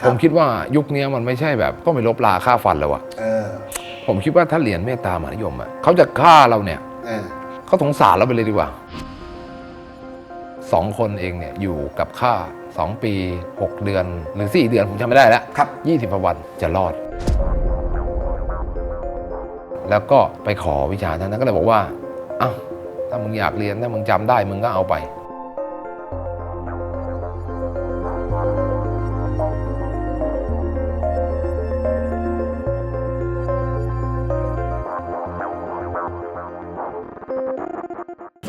ครับผมคิดว่ายุคนี้มันไม่ใช่แบบต้องไปลบลาค่าฟันแล้วอะเออผมคิดว่าถ้าเหรียญเมตตามหานิยมอะเขาจะฆ่าเราเนี่ยเออเขาสงสารเราไปเลยดีกว่าสองคนเองเนี่ยอยู่กับข้าสองปี 6 เดือนหรือ 4 เดือนผมจำไม่ได้แล้วครับยี่สิบวันจะรอด แล้วก็ไปขอวิชาท่านท่านก็เลยบอกว่าอ้าวถ้ามึงอยากเรียนถ้ามึงจำได้มึงก็เอาไป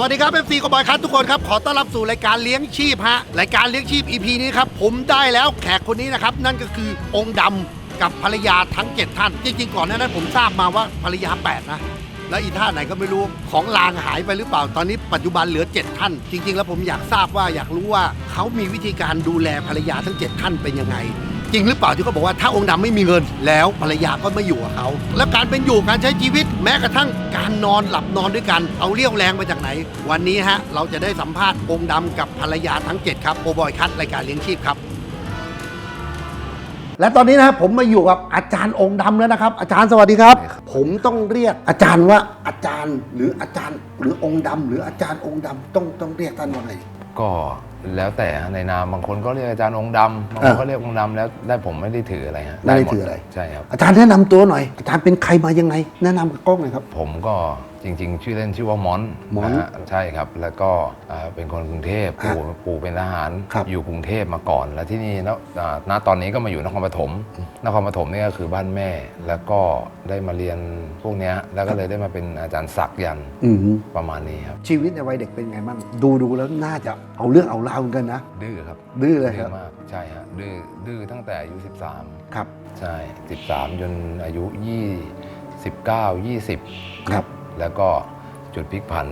สวัสดีครับเอฟซีกบอยครับทุกคนครับขอต้อนรับสู่รายการเลี้ยงชีพฮะรายการเลี้ยงชีพ EP นี้ครับผมได้แล้วแขกคนนี้นะครับนั่นก็คือองค์ดำกับภรรยาทั้ง 7 ท่าน จริงๆก่อนหน้านั้นผมทราบมาว่าภรรยา 8 นะ แล้วอีท่าไหนก็ไม่รู้ของลางหายไปหรือเปล่าตอนนี้ปัจจุบันเหลือ 7 ท่าน จริง ๆ แล้วผมอยากทราบว่าอยากรู้ว่าเขามีวิธีการดูแลภรรยาทั้ง 7 ท่านเป็นยังไง จริงหรือเปล่าที่เขาบอกว่าถ้าองค์ดำไม่มีเงินแล้วภรรยาก็ไม่อยู่กับเขาแล้วการเป็นอยู่การใช้ชีวิต แม้กระทั่งการนอนหลับนอนด้วยกันเอาเรี่ยวแรงมาจากไหน วันนี้ฮะเราจะได้สัมภาษณ์องค์ดำกับภรรยาทั้ง 7 ครับโอบอยคัทรายการเลี้ยงชีพครับและตอนนี้นะครับผมมาอยู่กับอาจารย์องค์ดำแล้วนะครับ อาจารย์สวัสดีครับ ผมต้องเรียกอาจารย์ว่าอาจารย์หรืออาจารย์หรือองค์ดำหรืออาจารย์องค์ดำต้องต้องเรียกท่านว่าอะไงก็ แล้วแต่ในนามบางคนก็เรียกอาจารย์องค์ดำบางคนอ่าก็เรียกองค์ดำแล้วได้ผมไม่ได้ถืออะไรฮะไม่ได้หถืออะไร ใช่ครับอาจารย์แนะนำตัวหน่อย อาจารย์เป็นใครมายังไง แนะนำกับกล้องหน่อยครับ ผมก็ จริงๆ ชื่อเล่นชื่อว่ามอนม้อนนะฮะใช่ครับ แล้วก็อ่าเป็นคนกรุงเทพฮะปู่ปู่เป็นทหารครับ อยู่กรุงเทพมาก่อน แล้วที่นี่แล้วอ่าณตอนนี้ก็มาอยู่นครปฐมนครปฐมนี่ก็คือบ้านแม่ แล้วก็ได้มาเรียนพวกเนี้ยแล้วก็เลยได้มาเป็นอาจารย์ศักยันต์อืมประมาณนี้ครับ ชีวิตในวัยเด็กเป็นไงบ้างดูดูแล้วน่าจะเอาเรื่องเอาราวเหมือนกันนะ ดื้อครับดื้อเลยคดื้รับอมากใช่ฮะดื้อดื้อตั้งแต่อายุ13ครับใช่ 13 จนอายุ 29 20 ครับ แล้วก็จุดพลิกผัน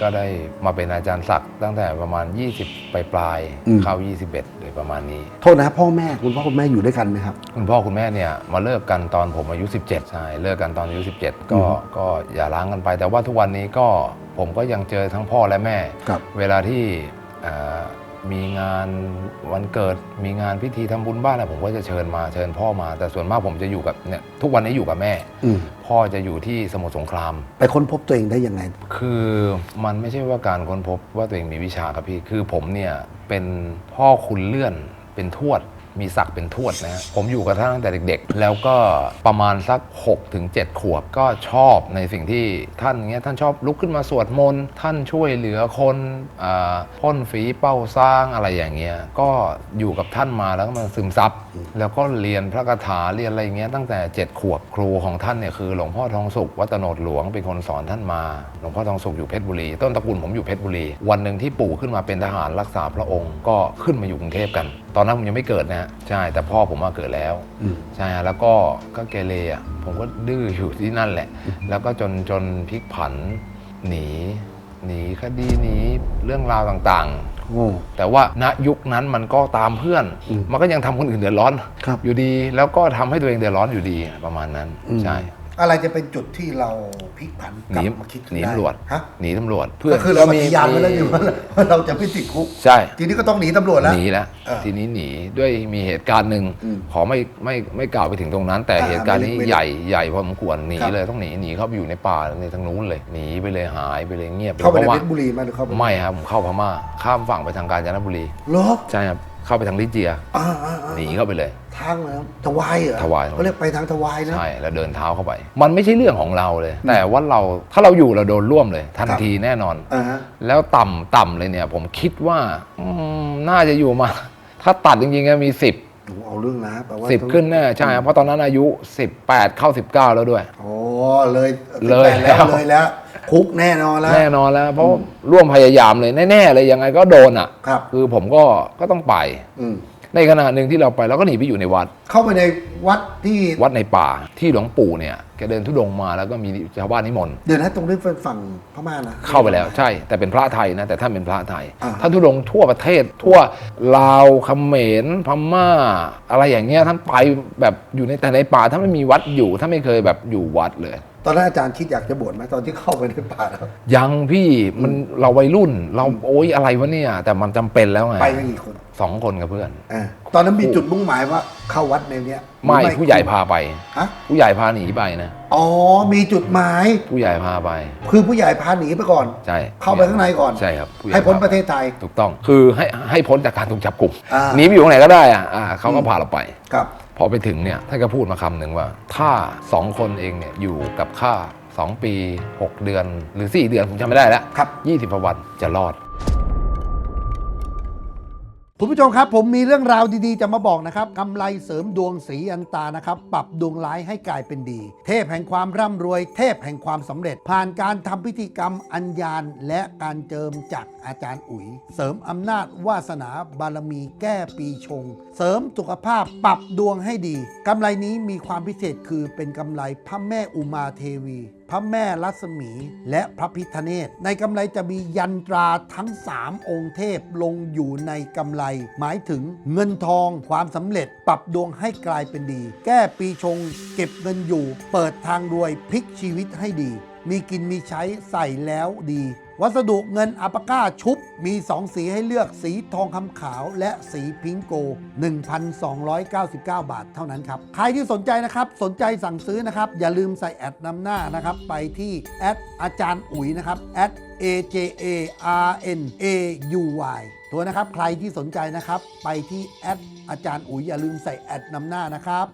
ก็ได้มาเป็นอาจารย์ศักดิ์ตั้งแต่ประมาณ 20 ปลายปลายๆอืม เข้า 21 โดยประมาณนี้ โทษนะพ่อแม่คุณพ่อคุณแม่อยู่ด้วยกันไหมครับ คุณพ่อคุณแม่เนี่ยมาเลิกกันตอนผมอายุ 17ใช่เลิกกันตอนอายุ 17ก็อืมก็อย่าร้างกันไป แต่ว่าทุกวันนี้ก็ผมก็ยังเจอทั้งพ่อและแม่ ครับ เวลาที่เอ่อ มีงานวันเกิดมีงานพิธีทำบุญบ้านอะไรผมก็จะเชิญมาเชิญพ่อมา แต่ส่วนมากผมจะอยู่กับเนี่ยทุกวันนี้อยู่กับแม่ อืมพ่อจะอยู่ที่สมุทรสงคราม ไปค้นพบตัวเองได้ยังไง คือมันไม่ใช่ว่าการค้นพบว่าตัวเองมีวิชาครับพี่ คือผมเนี่ยเป็นพ่อคุณเลื่อนเป็นทวด มีศักดิ์เป็นทวดนะฮะผมอยู่กับท่านตั้งแต่เด็กๆ แล้วก็ประมาณสัก6ถึง7ขวบก็ชอบในสิ่งที่ท่านเงี้ยท่านชอบลุกขึ้นมาสวดมนต์ท่านช่วยเหลือคนอ่าพ่นฝีเป้าสร้างอะไรอย่างเงี้ยก็อยู่กับท่านมาแล้วก็มาซึมซับ แล้วก็เรียนพระคาถาเรียนอะไรอย่างเงี้ยตั้งแต่7ขวบครูของท่านเนี่ยคือหลวงพ่อทองสุขวัตโนดหลวงเป็นคนสอนท่านมาหลวงพ่อทองสุขอยู่เพชรบุรีต้นตระกูลผมอยู่เพชรบุรี วันหนึ่งที่ปู่ขึ้นมาเป็นทหารรักษาพระองค์ก็ขึ้นมาอยู่กรุงเทพกัน ตอนนั้นผมยังไม่เกิดนะฮะใช่แต่พ่อผมมาเกิดแล้วใช่แล้วก็ก็เกเรอะผมก็ดื้ออยู่ที่นั่นแหละ แล้วก็จนจนพลิกผันหนีหนีคดีหนีเรื่องราวต่างๆ แต่ว่าณยุคนั้นมันก็ตามเพื่อนอืมมันก็ยังทำคนอื่นเดือดร้อนครับอยู่ดี แล้วก็ทำให้ตัวเองเดือดร้อนอยู่ดีประมาณนั้นอืมใช่ อะไรจะเป็นจุดที่เราพลิกผันหกลับนีมาคิดหนีได้ตำรวจฮะหนีตำรวจก็คือเราปมีฏิญาณไว้แล้วอยู่ว่าว่าเราจะไม่ติดคุก ใช่ ทีนี้ก็ต้องหนีตำรวจแล้ว หนีแล้วเออทีนี้หนีด้วยมีเหตุการณ์หนึ่งอืมขอไม่ไม่ไม่กล่าวไปถึงตรงนั้น แต่อ่าเหตุการณ์นี้ไม่ไม่ใหญ่ใหญ่พอสมควรหนีครับ เลยต้องหนีหนีเข้าไปอยู่ในป่าในทางนู้นเลยหนีไปเลยหายไปเลยเงียบเข้าไปในพระเพว่ชรบุรีไหมาหรือเข้าไปไม่ครับผมเข้าพม่าข้ามฝั่งไปทางกาญจนบุรี เหรอใช่ครับ เข้าไปทางลิเจียอ่าอ่าอ่าหนีเข้าไปเลย ทางแล้วทวายเหรอทวาย เขาเรียกไปทางทวายนะ ใช่แล้วเดินเท้าเข้าไป มันไม่ใช่เรื่องของเราเลย แต่ว่าเราถ้าเราอยู่เราโดนร่วมเลย ทันครับ ทีแน่นอน อ่าฮะ แล้วต่ำต่ำเลยเนี่ย ผมคิดว่าอืมน่าจะอยู่มา ถ้าตัดจริงๆก็มี10 หนูเอาเรื่องนะแปลว่า10ขึ้นแน่ใช่ครับเพราะตอนนั้นอายุ 18 เข้า 19 แล้วด้วย โอ้เลยเลยแล้วแล้ว เลยแล้ว คุกแน่นอนแล้ว แน่นอนแล้วเพราะร่วมพยายามเลยแน่ๆเลยยังไงก็โดนอะ ครับ คือผมก็ก็ต้องไป อืม ในขณะหนึ่งที่เราไปเราก็หนีไปอยู่ในวัด เข้าไปในวัดที่วัดในป่าที่หลวงปู่เนี่ยแกเดินทุดงค์มาแล้วก็มีชาวบ้านนิมนต์เดี๋ยวนะตรงนี้เป็นฝั่งพม่านะ เข้าไปแล้วใช่ แต่เป็นพระไทยนะแต่ท่านเป็นพระไทย อ่า ท่านทุดงค์ทั่วประเทศ ทั่วลาวเขมรพม่า อะไรอย่างเงี้ยท่านไปแบบอยู่ในแต่ในป่าท่านไม่มีวัดอยู่ท่านไม่เคยแบบอยู่วัดเลย ตอนนั้นอาจารย์คิดอยากจะบวชไหมตอนที่เข้าไปในป่าแล้วยังพี่มันเราวัยรุ่น เราโอ๊ยอะไรวะเนี่ย แต่มันจำเป็นแล้วไงไปกันกี่คนสองคนกับเพื่อนอ่าตอนนั้นมีจุดมุ่งหมายว่าเข้าวัดในเนี้ยไม่รือผู้ใหญ่พาไป ฮะผู้ใหญ่พาหนีไปนะอ๋อมีจุดหมาย ผู้ใหญ่พาไป คือผู้ใหญ่พาหนีไปก่อน ใช่เข้าไปข้างในก่อนใช่ครับผู้ญ่ให้พ้นพาประเทศไทย ถูกต้องคือให้ให้พ้นจากการถูกจับกลุ่มอ่า หนีไปอยู่ตรงไหนก็ได้อะอ่าเขาก็พาเราไป ครับ พอไปถึงเนี่ยท่านก็พูดมาคำหนึ่งว่า ถ้าสองคนเองเนี่ยอยู่กับข้าสองปีหกเดือนหรือสี่เดือนผมจำไม่ได้แล้วครับยี่สิบวันจะรอด คุณผู้ชมครับ ผมมีเรื่องราวดีๆ จะมาบอกนะครับกำไรเสริมดวงสีอันตานะครับ ปรับดวงร้ายให้กลายเป็นดี เทพแห่งความร่ำรวย เทพแห่งความสำเร็จ ผ่านการทำพิธีกรรมอัญญาณ และการเจิมจากอาจารย์อุ๋ย เสริมอำนาจวาสนาบารมีแก้ปีชง เสริมสุขภาพปรับดวงให้ดีกำไรนี้มีความพิเศษคือเป็นกำไรพระแม่อุมาเทวีพระแม่ลัศมี และพระพิธเนศในกำไรจะมียันตราทั้ง 3 องค์เทพลงอยู่ในกำไรหมายถึงเงินทองความสำเร็จปรับดวงให้กลายเป็นดี แก้ปีชงเก็บเงินอยู่ เปิดทางรวยพลิกชีวิตให้ดี มีกินมีใช้ใส่แล้วดี วัสดุเงินอัปก้าชุบ มี 2 สีให้เลือกสีทองคำขาวและสีพิงโก 1,299 บาทเท่านั้นครับ ใครที่สนใจนะครับ สนใจสั่งซื้อนะครับ อย่าลืมใส่แอดนำหน้านะครับ ไปที่แอดอาจารย์อุ๋ยนะครับแอด a j a r n a u y ตัวนะครับ ใครที่สนใจนะครับ ไปที่แอดอาจารย์อุ๋ยอย่าลืมใส่แอดนำหน้านะครับ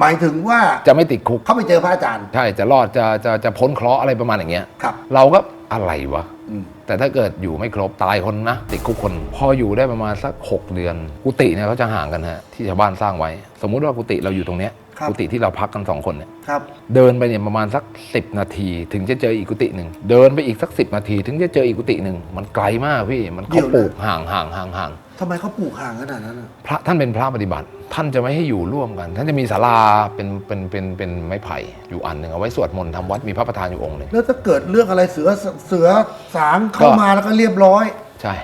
หมายถึงว่าจะไม่ติดคุก เข้าไปเจอพระอาจารย์ ใช่จะรอดจะจะจะพ้นเคราะห์อะไรประมาณอย่างเงี้ยครับ เราก็อะไรวะ อืม แต่ถ้าเกิดอยู่ไม่ครบตายคนนะ ติดคุกคน พออยู่ได้ประมาณสัก 6 เดือน กุฏิเนี่ยเขาจะห่างกันฮะที่ชาวบ้านสร้างไว้ สมมุติว่ากุฏิเราอยู่ตรงเนี้ยครับ กุฏิที่เราพักกันสองคนเนี่ยครับ เดินไปเนี่ยประมาณสัก 10 นาที ถึงจะเจออีกกุฏิหนึ่งเดินไปอีกสัก 10 นาที ถึงจะเจออีกกุฏิหนึ่งมันไกลมากพี่มันเขาปลูกห่างห่างห่างห่าง ทำไมเขาปลูกห่างขนาดนั้นอะพระท่านเป็นพระปฏิบัติ ท่านจะไม่ให้อยู่ร่วมกัน ท่านจะมีศาลาเป็นเป็นเป็นเป็นไม้ไผ่อยู่อันหนึ่งเอาไว้สวดมนต์ทำวัดมีพระประธานอยู่องค์หนึ่งแล้วถ้าเกิดเรื่องอะไรเสือเสือสางเข้าก็มาแล้วก็เรียบร้อย ใช่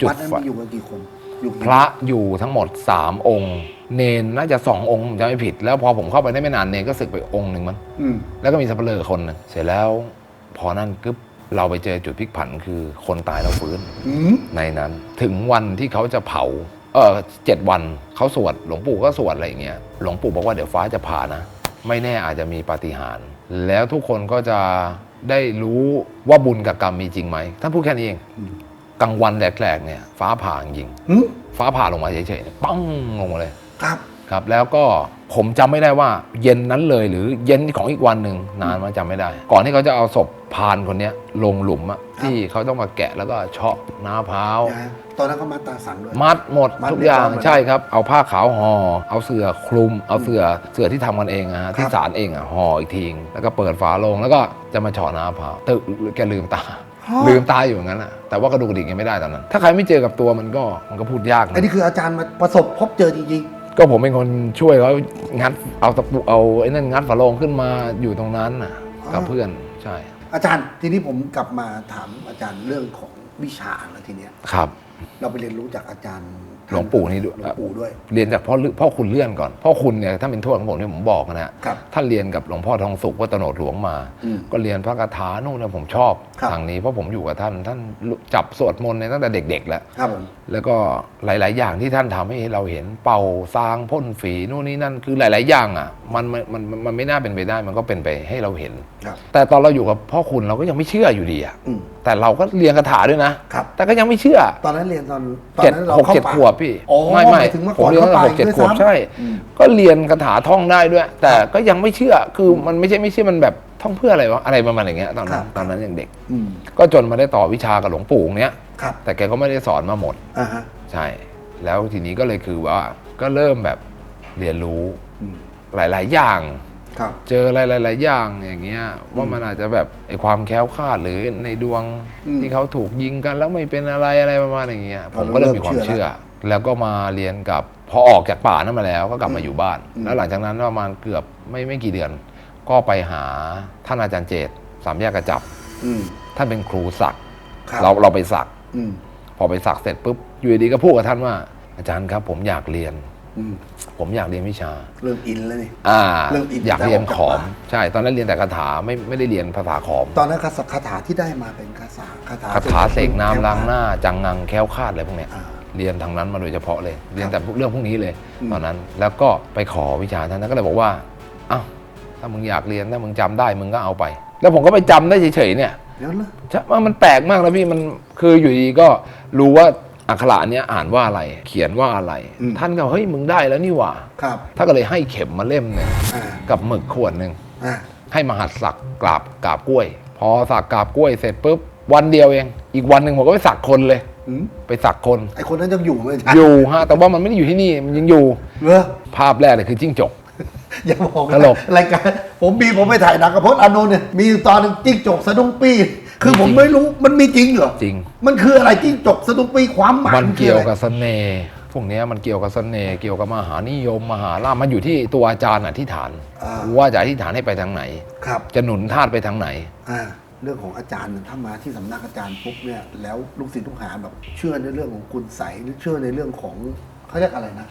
จุดวัดนั้นไฟมีอยู่กันกี่คนอยู่กี่พระอยู่ทั้งหมด3องค์ เนนน่าจะสององค์ผมจะไม่ผิด แล้วพอผมเข้าไปได้ไม่นานเนนก็สึกไปองค์หนึ่งมั้ง อืม แล้วก็มีสับเปลือคนหนึงเสร็จแล้วพอนั่นกึ๊บ เราไปเจอจุดพลิกผันคือคนตายแล้วฟื้นอืมในนั้น ถึงวันที่เขาจะเผา เออเจ็ดวันเขาสวด หลวงปู่ก็สวดอะไรอย่างเงี้ยหลวงปู่บอกว่าเดี๋ยวฟ้าจะผ่านะ ไม่แน่อาจจะมีปาฏิหาริย์แล้วทุกคนก็จะได้รู้ว่าบุญกับกรรมมีจริงไหมท่านพูดแค่นี้เองกลางวันแหลกๆเนี่ย ฟ้าผ่าจริงอืมฟ้าผ่าลงมาเฉยๆเนี่ยปังลงมาเลยครับ ครับ แล้วก็ ผมจำไม่ได้ว่าเย็นนั้นเลยหรือเย็นของอีกวันหนึ่งนานมาจำไม่ได้ ก่อนที่เขาจะเอาศพพรานคนเนี้ยลงหลุมอะที่เขาต้องมาแกะแล้วก็เฉาะน้าพร้าวนะตอนนั้นเขามาตาสังด้วยมัดหมดมัดทุกอย่างเรียบร้อยหมดใช่ครับ เอาผ้าขาวห่อเอาเสื่อคลุม เอาเสื่อเสื่อที่ทำกันเองอะฮะที่ครับศาลเองอะห่ออีกทีแล้วก็เปิดฝาโลงแล้วก็จะมาเฉาะน้าพร้าวตึกแกลืมตาลืมตาอยู่อย่างนั้นอะแต่ว่ากระดูกกระดิกยังไม่ได้ตอนนั้น ถ้าใครไม่เจอกับตัวมันก็มันก็พูดยากนะอันนี้คืออาจารย์มาประสบพบเจอจริง ก็ผมเป็นคนช่วยเขางัดเอาตะปูเอาไอ้นั่นงัดฝาโลงขึ้นมาอยู่ตรงนั้นน่ะอ๋อกับเพื่อนใช่ๆอาจารย์ทีนี้ผมกลับมาถามอาจารย์เรื่องของวิชาแล้วทีเนี้ยครับ เราไปเรียนรู้จากอาจารย์หลวงปู่นี่ด้วยหลวงปู่ด้วย เรียนจากพ่อลึพ่อคุณเลื่อนก่อน พ่อคุณเนี่ยถ้าเป็นทวดของผมที่ผมบอกนะฮะครับท่านเรียนกับหลวงพ่อทองสุขวัดตโนดหลวงมาอืมก็เรียนพระคาถานู่นนะผมชอบครับทางนี้เพราะผมอยู่กับท่านท่านจับสวดมนต์ในตั้งแต่เด็ก ๆ แล้วครับผมแล้วก็หลาย ๆ อย่างที่ท่านทำให้เราเห็นเป่าซางพ่นฝีนู่นนี่นั่นคือหลาย ๆ อย่างอะมันมันมันมันไม่น่าเป็นไปได้มันก็เป็นไปให้เราเห็นครับแต่ตอนเราอยู่กับพ่อคุณเราก็ยังไม่เชื่ออยู่ดีอะอืมแต่เราก็เรียนคาถาด้วยนะครับแต่ก็ยังไม่เชื่อ ตอนนั้นเรียนตอนตอนเจ็ดนั้นเราหกเข้าเจ็ดป่าขวบพี่อ๋อไม่ไม่หมายถึงเมื่อผก่มอนเรียนตั้งแต่เข้าหป่ากเจ็ดด้วยขวบซ้ำใช่อืมก็เรียนคาถาท่องได้ด้วย แต่ก็ยังไม่เชื่อคือมันไม่ใช่ไม่เชื่อมันแบบ ท่องเพื่ออะไรวะอะไรประมาณอย่างเงี้ยตอนนั้นตอนนั้นยังเด็ก อืมก็จนมาได้ต่อวิชากับหลวงปู่องค์เนี้ย ครับแต่แกก็ไม่ได้สอนมาหมด อ่าฮะใช่ แล้วทีนี้ก็เลยคือว่าก็เริ่มแบบเรียนรู้อืมหลาย ๆ อย่าง ครับ เจออะไรหลาย ๆ อย่างอย่างเงี้ยว่ามันอาจจะแบบไอความแค้วคลาดหรือในดวงอืมที่เขาถูกยิงกันแล้วไม่เป็นอะไรอะไรประมาณอย่างเงี้ยพผอมเราก็เริ่มเริ่มมีความเชื่เชื่ออแล้วก็มาเรียนกับพอออกจากป่านั้นมาแล้วก็กลับมาอืมอยู่บ้านอืมแล้วหลังจากนั้นประมาณเกือบไม่ไม่กี่เดือน ก็ไปหาท่านอาจารย์เจตสามแยกกระจับอืมท่านเป็นครูศักดิ์ครับเราเราไปสักอืมพอไปสักเสร็จปุ๊บอยู่ดีๆก็พูดกับท่านว่า อาจารย์ครับ ผมอยากเรียนอืมผมอยากเรียนวิชา เริ่มอินแล้วนี่อ่าเริ่มอินอยากเรียนแต่ออกจากขอมป่าใช่ ตอนนั้นเรียนแต่คาถาไม่ไม่ได้เรียนภาษาขอม ตอนนั้นคาถาคาถาที่ได้มาเป็นคาถาคาถาคาถาเสกน้ำล้างหน้า จังงังแคล้วคลาดอะไรพวกเนี้ยอ่าเรียนทางนั้นมาโดยเฉพาะเลย เรียนแต่เรื่องพวกนี้เลยอืมตอนนั้นแล้วก็ไปขอวิชาท่านท่านก็เลยบอกว่าอ้าว ถ้ามึงอยากเรียนถ้ามึงจำได้มึงก็เอาไป แล้วผมก็ไปจำได้เฉยๆเนี่ยเดี๋ยวนะใช่ว่ามันแปลกมากนะพี่มันคืออยู่ดีก็รู้ว่าอักขระเนี้ยอ่านว่าอะไร เขียนว่าอะไร ท่านก็เฮ้ยมึงได้แล้วนี่หว่าครับท่านก็เลยให้เข็มมาเล่มหนึ่งอ่ากับหมึกขวดหนึ่งอ่าให้มาหัดสักกราบกราบกล้วย พอสักกราบกล้วยเสร็จปุ๊บวันเดียวเอง อีกวันหนึ่งผมก็ไปสักคนเลยอืมไปสักคนไอคนนั้นยังอยู่ไหมอาจารย์อยู่ฮะแต่ว่ามันไม่ได้อยู่ที่นี่มันยังอยู่เหรอภาพแรกเลยคือจิ้งจก อย่าบอกนะตลก รายการผมมีผมไปถ่ายหนังกับพจน์อานนท์เนี่ยมีอยู่ตอนหนึงจิ้งจกสะดุ้งปี้ คือผมไม่รู้มันมีจริงเหรอจริง มันคืออะไรจิ้งจกสะดุ้งปี้ความหมายมันคือเกี่ยวอะไร กับเสน่ห์พวกเนี้ยมันเกี่ยวกับเสน่ห์เกี่ยวกับมหานิยม มหาลาภมันอยู่ที่ตัวอาจารย์อธิษฐาน อ่า ว่าจะอธิษฐานให้ไปทางไหน ครับจะหนุนธาตุไปทางไหน อ่าเรื่องของอาจารย์เนี่ยถ้ามาที่สำนักอาจารย์ปุ๊บเนี่ยแล้วลูกศิษย์ลูกหาแบบเชื่อในเรื่องของคุณใสยหรือเชื่อในเรื่องของ เขาเรียกอะไรนะ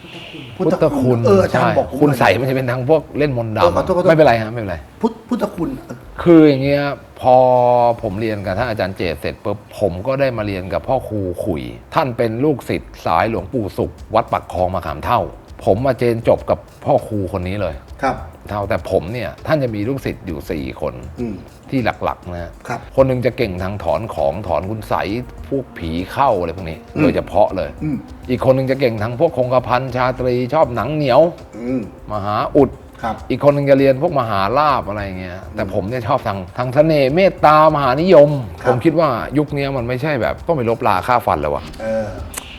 พุทธคุณเอออาจารย์ใช่บอกผมคุณหน่อยใส่มันจะเป็นทางพวกเล่นมนต์เออขอโทษขอโทษดำไม่เป็นไรฮะไม่เป็นไรพุทธพุทธคุณเออคืออย่างเงี้ยพอผมเรียนกับท่านอาจารย์เจตเสร็จปุ๊บผมก็ได้มาเรียนกับพ่อครูขุย ท่านเป็นลูกศิษย์สายหลวงปู่สุข วัดปักคลองมาขามเท่า ผมมาเจนจบกับพ่อครูคนนี้เลยครับ เท่าแต่ผมเนี่ยท่านจะมีลูกศิษย์อยู่ 4 คนอืม ที่หลักๆนะฮะครับ คนหนึ่งจะเก่งทางถอนของถอนคุณใสยพวกผีเข้าอะไรพวกนี้อืมโดยเฉพาะเลย อืมอีกคนหนึ่งจะเก่งทางพวกคงกระพันชาตรีชอบหนังเหนียว อืมมหาอุด ครับ อีกคนหนึ่งจะเรียนพวกมหาลาบอะไรเงี้ย แต่ผมเนี่ยชอบทางทางเสน่ห์เมตตามหานิยม ครับ ผมคิดว่ายุคนี้มันไม่ใช่แบบต้องไปลบลาฆ่าฟันแล้ววะเออ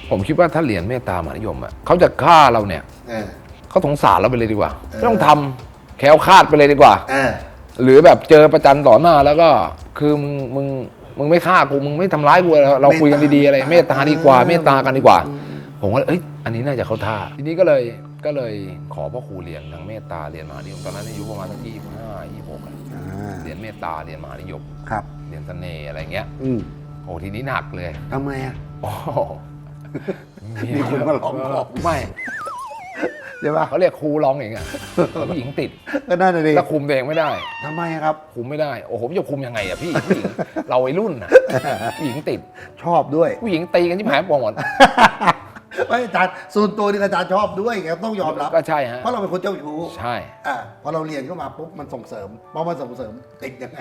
ผมคิดว่าถ้าเรียนเมตตามหานิยมอะเขาจะฆ่าเราเนี่ยเออ เขาสงสารเราไปเลยดีกว่าเออไม่ต้องทำ แคล้วคลาดไปเลยดีกว่าเออหรือแบบเจอประจันต่อหน้าแล้วก็ คือมึงมึงมึงไม่ฆ่ากูมึงไม่ทำร้ายกูเราเราคุยกันดีๆอะไรเมตตาดีกว่า เมตตากันดีกว่า ผมว่าเอ้ยอันนี้น่าจะเข้าท่าทีนี้ก็เลยก็เลยขอพ่อครูเรียนทางเมตตาเรียนมหานิยมตอนนั้นอายุประมาณสักยี่สิบห้ายี่สิบหกอ่าเรียนเมตตาเรียนมหานิยมครับ เรียนเสน่ห์อะไรเงี้ยอืมโอ้ทีนี้หนักเลยทำไมอะ โอ้โหมีคนมาร้องบอก ไม่ ใช่ปะเขาเรียกครูร้องเองอะผู้หญิงติดก็น่าจะดีแล้วคุมตัวเองไม่ได้ ทำไมครับ คุมไม่ได้ โอ้โหจะคุมยังไงอะพี่ผู้หญิงเราวัยรุ่นอะผู้หญิงติด ชอบด้วย ผู้หญิงตีกันที่หายปวงหมด ไม่อาจารย์ส่วนตัวนี่อาจารย์ชอบด้วยไงต้องยอมรับก็ใช่ฮะเพราะเราเป็นคนเจ้าชู้ใช่อ่าพอเราเรียนเข้ามาปุ๊บมันส่งเสริมพอมันส่งเสริมติดยังไง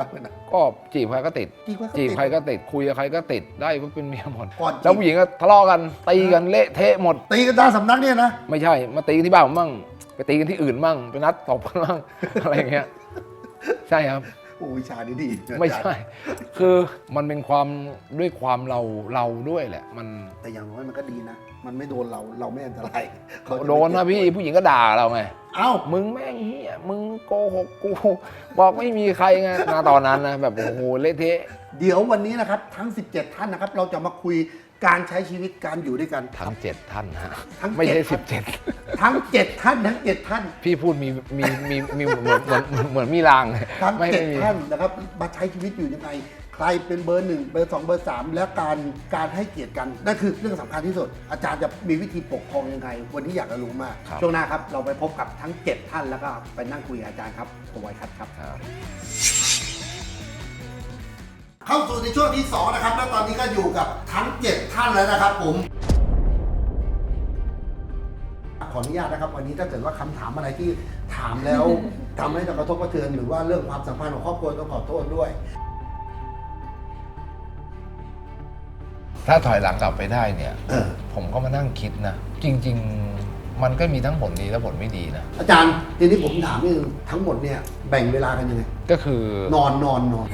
รักไหมนะก็จีบใครก็ติด จีบใครก็ติดจีบใครก็ติดคุยกับใครก็ติดได้ก็เป็นเมียหมดก่อนจีบ แล้วผู้หญิงก็ทะเลาะกันตีกันเละเทะหมด ตีกันตามสำนักเนี่ยนะไม่ใช่มาตีกันที่บ้านผมมั่งไปตีกันที่อื่นมั่งไปนัดตบกันมั่ง อะไรอย่างเงี้ยใช่ครับ โอ้วิชานี้ดีไม่ใช่ คือมันเป็นความด้วยความเราเราด้วยแหละ มันแต่อย่างน้อยมันก็ดีนะ มันไม่โดนเราเราไม่อันตรายเขาจะไม่โดนนะพี่เจ็บผู้หญิงก็ด่าเราไง เอ้า มึงแม่งเฮียมึงโกหกกู บอกไม่มีใครไงณตอนนั้นนะแบบโอ้โหเละเทะ เดี๋ยววันนี้นะครับ ทั้ง 17 ท่านนะครับ เราจะมาคุย การใช้ชีวิตการอยู่ด้วยกันทั้งเจ็ดท่านฮะทั้งไม่ใช่เจ็สิดบเจ็ดทั้ง7ท่านทั้ง7ท่าน พี่พูดมีมีมีมีเหมือนเหมือนเหมือนเหมือนมีรางเลยทั้งไม่เจ็ดไม่มีท่านนะครับมาใช้ชีวิตอยู่ยังไงใครเป็นเบอร์หนึ่งเบอร์สองเบอร์สามและการการให้เกียรติกันนั่นคือเรื่องสำคัญที่สุด อาจารย์จะมีวิธีปกครองยังไง วันนี้อยากจะรู้มากครับช่วงหน้าครับเราไปพบกับทั้ง7ท่านแล้วก็ไปนั่งคุยกับอาจารย์ครับผมไว้ครับ ครับครับ เข้าสู่ในช่วงที่ 2 นะครับ และตอนนี้ก็อยู่กับทั้ง 7 ท่านแล้วนะครับผม ขออนุญาตนะครับ วันนี้ถ้าเกิดว่าคำถามอะไรที่ถามแล้วทำให้เรากระทบกระเทือนหรือว่าเรื่องความสัมพันธ์ของครอบครัวต้องขอโทษด้วย ถ้าถอยหลังกลับไปได้เนี่ย เออ ผมก็มานั่งคิดนะ จริง ๆ มันก็มีทั้งผลดีและผลไม่ดีนะ อาจารย์ทีนี้ผมถามนิดนึงทั้งหมดเนี่ยแบ่งเวลากันยังไงก็คือนอนนอนนอน